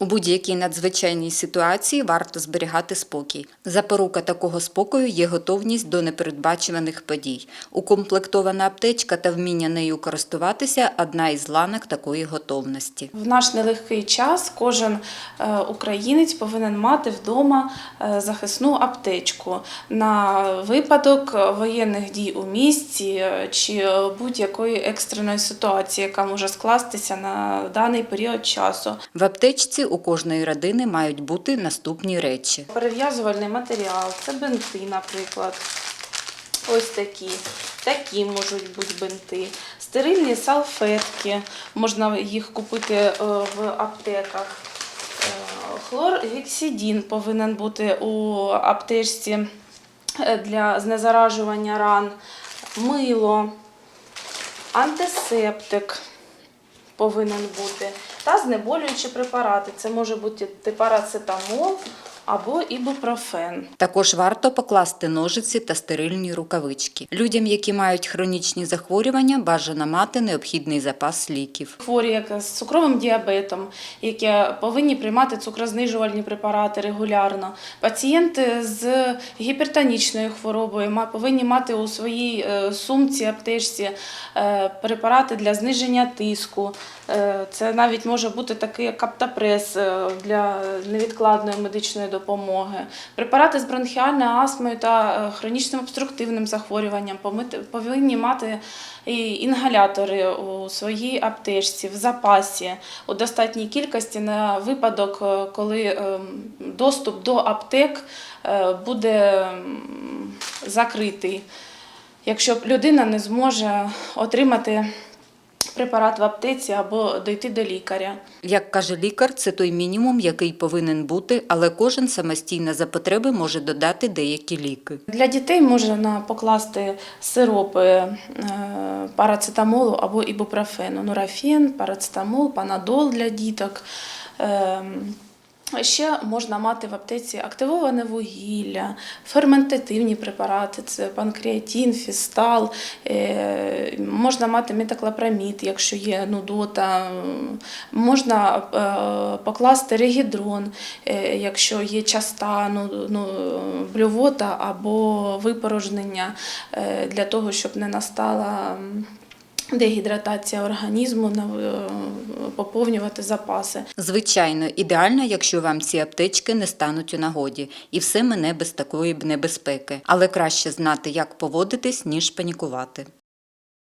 У будь-якій надзвичайній ситуації варто зберігати спокій. Запорука такого спокою є готовність до непередбачуваних подій. Укомплектована аптечка та вміння нею користуватися одна із ланок такої готовності. В наш нелегкий час кожен е, українець повинен мати вдома е, захисну аптечку на випадок воєнних дій у місті е, чи будь-якої екстреної ситуації, яка може скластися на даний період часу. В аптечці у кожної родини мають бути наступні речі: Перев'язувальний матеріал, це бинти, наприклад. Ось такі. Такі можуть бути бинти. Стерильні салфетки, можна їх купити е, в аптеках. Е, Хлоргексидін повинен бути у аптечці е, для знезаражування ран, мило, антисептик повинен бути та знеболюючі препарати. Це може бути парацетамол або ібупрофен. Також варто покласти ножиці та стерильні рукавички. Людям, які мають хронічні захворювання, бажано мати необхідний запас ліків. Хворі як з цукровим діабетом, які повинні приймати цукрознижувальні препарати регулярно. Пацієнти з гіпертонічною хворобою повинні мати у своїй е, сумці, аптечці е, препарати для зниження тиску. Е, Це навіть може бути такий е, для невідкладної медичної допомоги. Препарати з бронхіальною астмою та е, хронічним обструктивним захворюванням повинні мати інгалятори у своїй аптечці в запасі у достатній кількості на випадок, е, коли е, доступ до аптек буде закритий. Якщо людина не зможе отримати препарат в аптеці або дойти до лікаря. Як каже лікар, це той мінімум, який повинен бути, але кожен самостійно за потреби може додати деякі ліки. Для дітей можна покласти сиропи е, парацетамолу або ібупрофену, нурафен, парацетамол, панадол для діток. Ще можна мати в аптеці активоване вугілля, ферментативні препарати, це панкреатин, фістал, е, можна мати метаклопрамід, якщо є нудота, можна е, покласти регідрон, е, якщо є часта ну, ну, блювота або випорожнення для того, щоб не настала. Дегідратація організму, на- е, поповнювати запаси. Звичайно, ідеально, якщо вам ці аптечки не стануть у нагоді, і все мене без такої б небезпеки. Але краще знати, як поводитись, ніж панікувати.